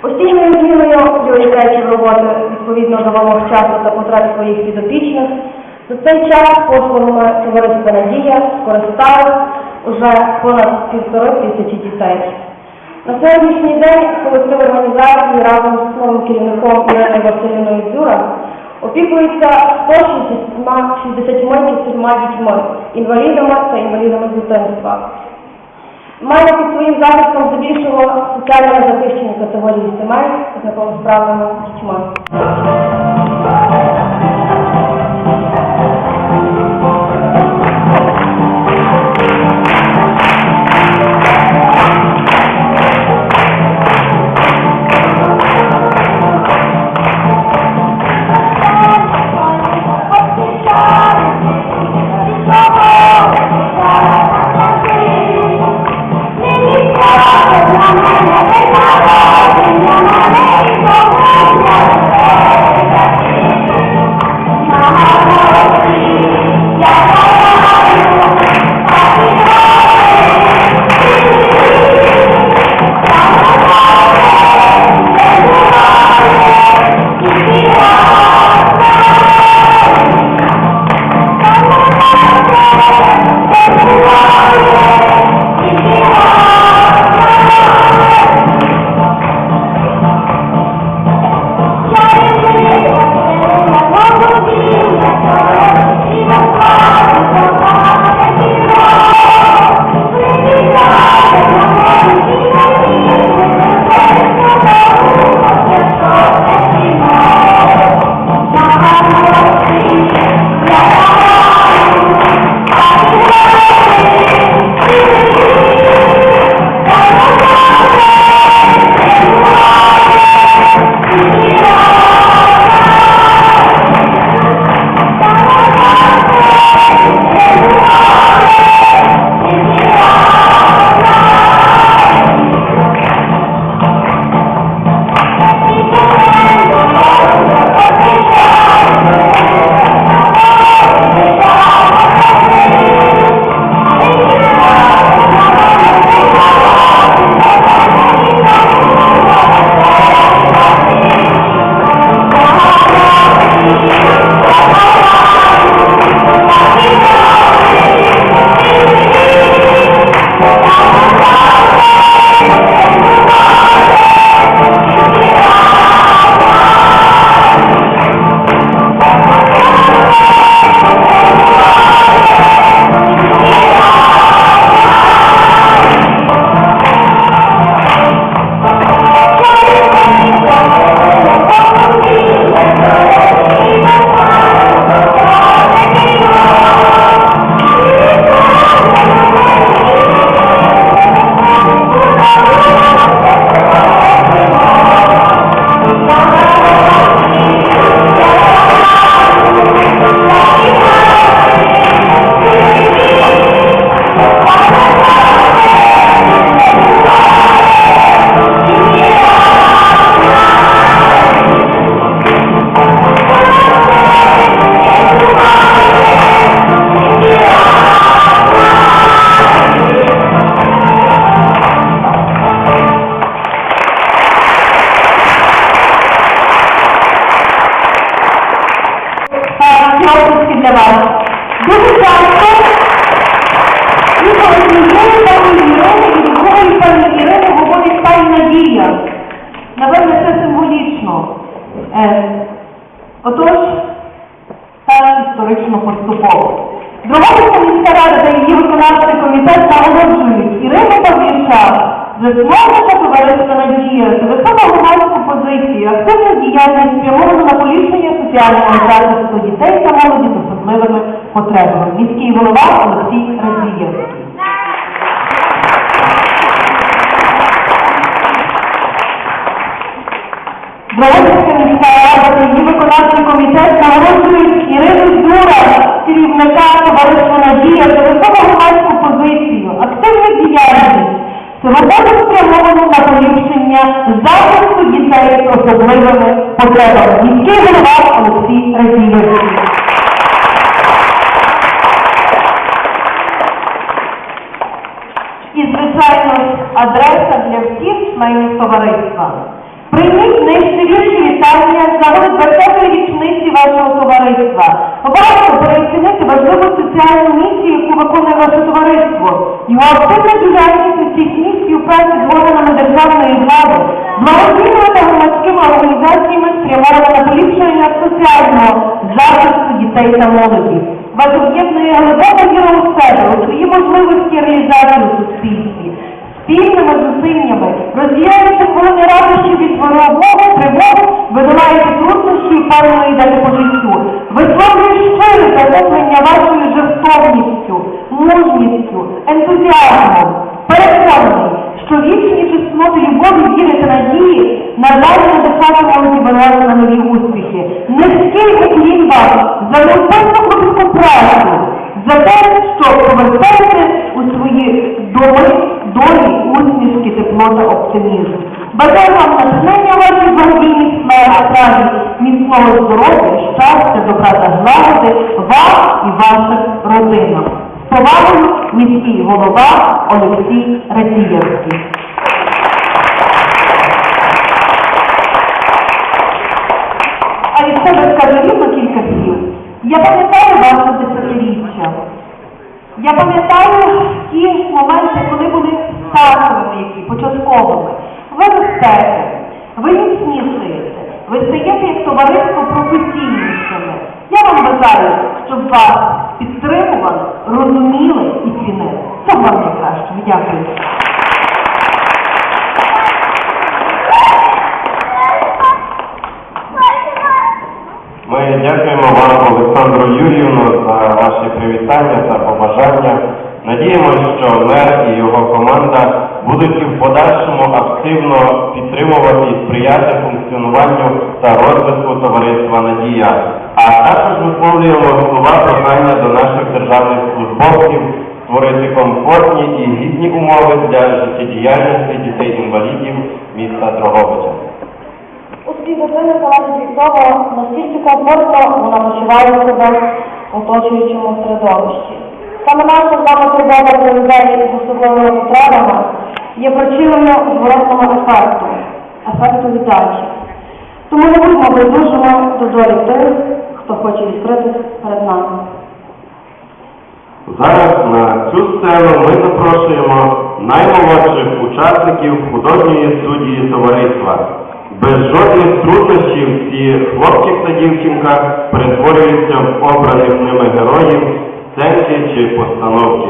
Постійною зміною пріоритетів роботи відповідно до вимог часу та потреб своїх підопічних за цей час послугами товариства Надія скористали уже понад півтори тисячі дітей. На сьогоднішній день колектив організації разом з новим керівником Іриною Василіною Дзюра опікується 160 дітьми, інвалідами та інвалідами дитинства. Має під своїм захистом здебільшого соціально захищені категорії сімей з неповносправними дітьми. Соціального захисту дітей та молоді з особливими потребами. Міський голова Олексій Радзієвський. Броводська міська рада її виконавчий комітет нагороджують Ірину Дзюра, керівника товариства Надія за високу громадську позицію, активну діяльність, роботу спрямовану на поліпшення захисту дітей з особливими потребами. Міський голова Олексій Радієвський. І, звичайно, адреса для всіх членів товариства. Прийміть найщиріші вітання з нагоди 20-ї річниці вашого товариства. Варто переоцінити важливу соціальну місію, яку виконує ваше товариство. Його активна діяльність тісній співпраці з органами державної благодійними та громадськими організаціями спрямована на поліпшення соціального захисту дітей та молоді. Вас об'єднує глибока віра у себе, у свої можливості реалізації у суспільстві спільними зусиллями, розділяючи хвилини радощів від ворогого тривогу, ви долаєте труднощі і певно йдете по життю. Висловлюю щире захоплення вашою жертовністю, мужністю, ентузіазмом. Що вічні чесноти любові, віри та надії надалі надихатимуть вас на нові успіхи. Низький уклін вам за невпинну кропітку працю, за те, що повертаєте у свої доми, долі, усмішки, тепло та оптимізм. Бажаю вам натхнення вашій благодійній справі, міцного здоров'я, щастя, добра та злагоди вам і ваших родинам. Повагою міський голова Олексій Радієвський. А від себе скажу рівно кілька слів. Я пам'ятаю ваше десятиріччя. Я пам'ятаю ті моменти, коли були стартовими, які початковими. Ви ростете, ви міцнішаєте, ви стаєте як товариство професійнішими. Я вам бажаю, щоб вас підтримували, розуміли і цінили. Всього вам найкращого. Дякую. Ми дякуємо вам, Олександру Юріївну, за ваші привітання та побажання. Надіємося, що мер і його команда будуть і в подальшому активно підтримувати і сприяти функціонуванню та розвитку товариства Надія. А також висловлюємо слова прохання до наших державних службовців створити комфортні і гідні умови для життєдіяльності дітей-інвалідів міста Дрогобича. Успіх дитини залежить від того, наскільки комфортно вона почуває себе в оточуючому середовищі. Саме наша з вами про людей з особливими потребами є причиною зворотного ефекту, ефекту віддачі. Тому не будьмо байдужими до долі тих, хто хоче відкритись перед нами. Зараз на цю сцену ми запрошуємо наймолодших учасників художньої студії товариства. Без жодних труднощів ці хлопчик та дівчинка перетворюються в обраних ними героїв, сценки чи постановки.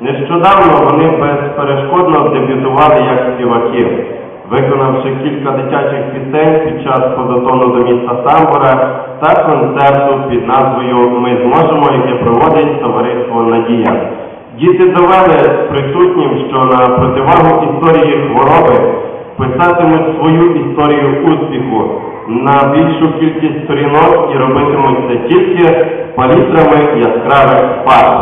Нещодавно вони безперешкодно дебютували як співаки, виконавши кілька дитячих пісень під час подотону до міста Самбора та концерту під назвою Ми зможемо, яке проводить товариство Надія. Діти довели присутнім, що на противагу історії хвороби писатимуть свою історію успіху на більшу кількість сторінок і робитимуть це тільки палітрами яскравих фарб.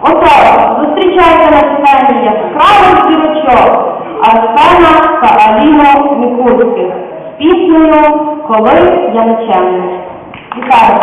Отож, зустрічайте на сцені яскравих зірочок Арсена та Аліну Мікульських з піснею Коли я нечемний. Вітаю!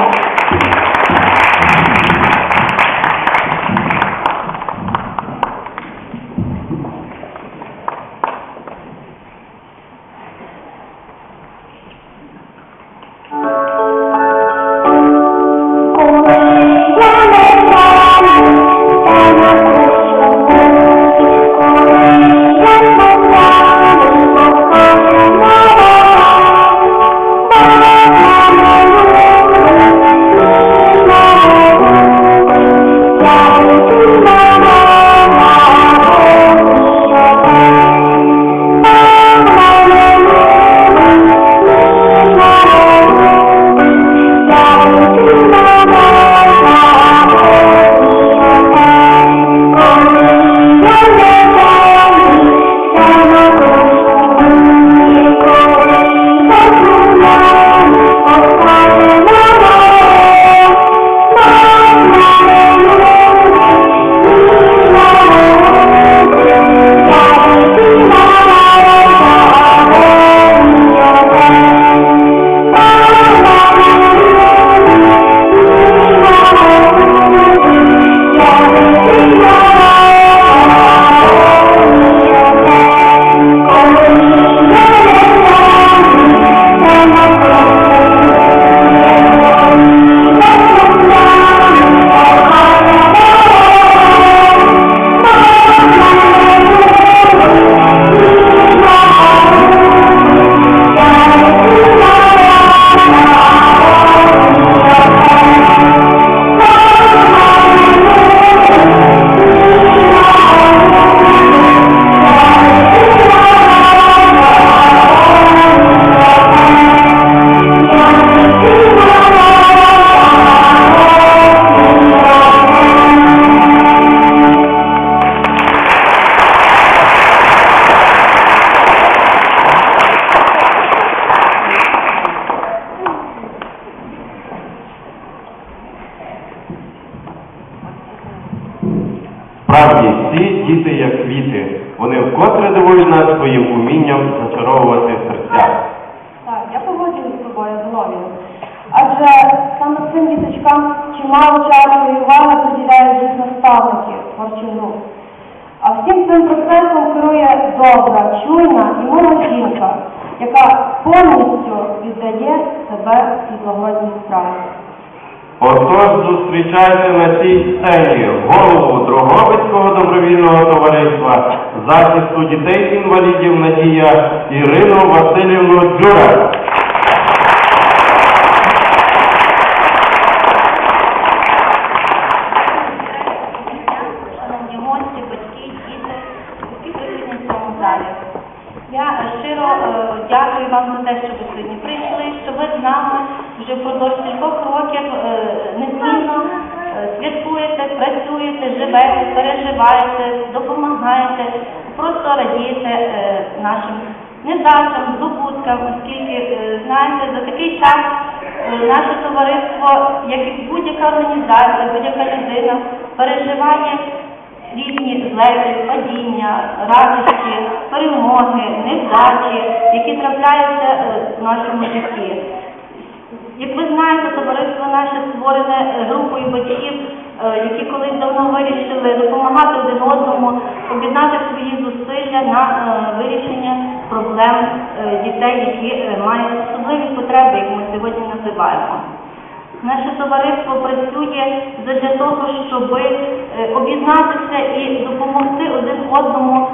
Повністю віддає себе і благодній справі. Отож зустрічайте на цій сцені голову Дрогобицького добровільного товариства захисту дітей-інвалідів Надія Ірину Васильівну Джура. шановні гості, батьки, діти, які присутні в цьому залі. Я е, щиро е, дякую вам за те, що ви сьогодні прийшли, що ви з нами вже впродовж кількох років е, незмінно е, працюєте, живете, переживаєте, допомагаєте, просто радієте е, нашим невдачам, здобуткам, оскільки, е, знаєте, за такий час е, наше товариство, як і будь-яка організація, будь-яка людина, переживає різні злети, падіння, радості, перемоги, невдачі, які трапляються е, в нашому житті. Як ви знаєте, товариство наше створене е, групою батьків, які колись давно вирішили допомагати один одному, об'єднати свої зусилля на е, вирішення проблем е, дітей, які е, мають особливі потреби, як ми сьогодні називаємо. Наше товариство працює для того, щоб е, об'єднатися і допомогти один одному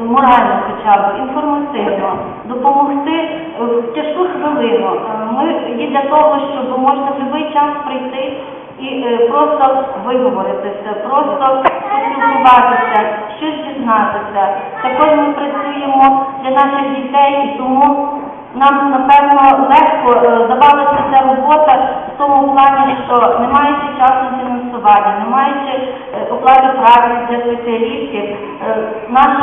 е, морально хоча б, інформативно, допомогти е, в тяжку хвилину. Е, Ми є для того, щоб можна в будь-який час прийти і е, просто виговоритися, просто спілкуватися, щось дізнатися. Також ми працюємо для наших дітей, і тому нам напевно легко е, додалася ця робота в тому плані, що не маючи часу фінансування, не маючи е, оплати праці для спеціалістів, нашу.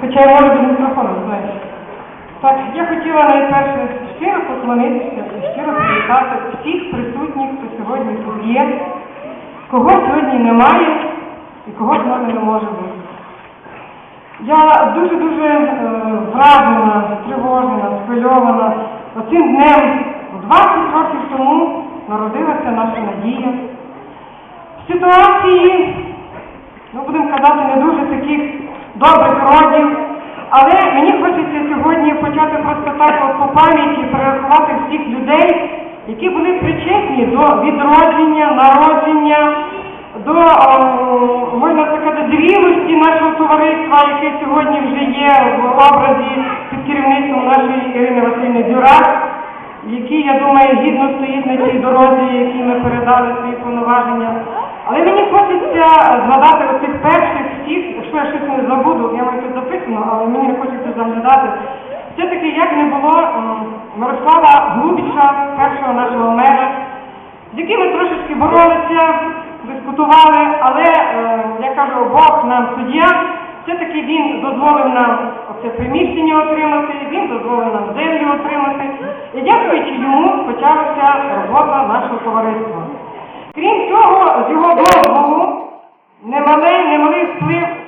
Хоча я можу без мікрофону, знаєш. Так, я хотіла найперше щиро поклонитися щиро привітати всіх присутніх, хто сьогодні тут є, кого сьогодні немає і кого з нами не може бути. Я дуже-дуже е, вражена, стривожена, схвильована. Оцим днем 20 років тому народилася наша надія. В ситуації ну будемо казати, не дуже таких добрих родів. Але мені хочеться сьогодні почати просто так по пам'яті перерахувати всіх людей, які були причетні до відродження, народження, до, о, можна сказати, зрілості нашого товариства, яке сьогодні вже є в образі під керівництвом нашої Ірини Васильівни Дюрак, який, я думаю, гідно стоїть на тій дорозі, якій ми передали свої повноваження. Але мені хочеться згадати оцих перших всіх, якщо я щось не забуду, я маю тут записано, але мені не хочеться заглядати. Все-таки як не було Мирослава Глубіча, першого нашого мера, з яким ми трошечки боролися, дискутували, але, е, я кажу, Бог нам суддя, все-таки він дозволив нам оце приміщення отримати, він дозволив нам землю отримати. І дякуючи йому почалася робота нашого товариства. Крім цього, з його Ne manei, ne manei stoji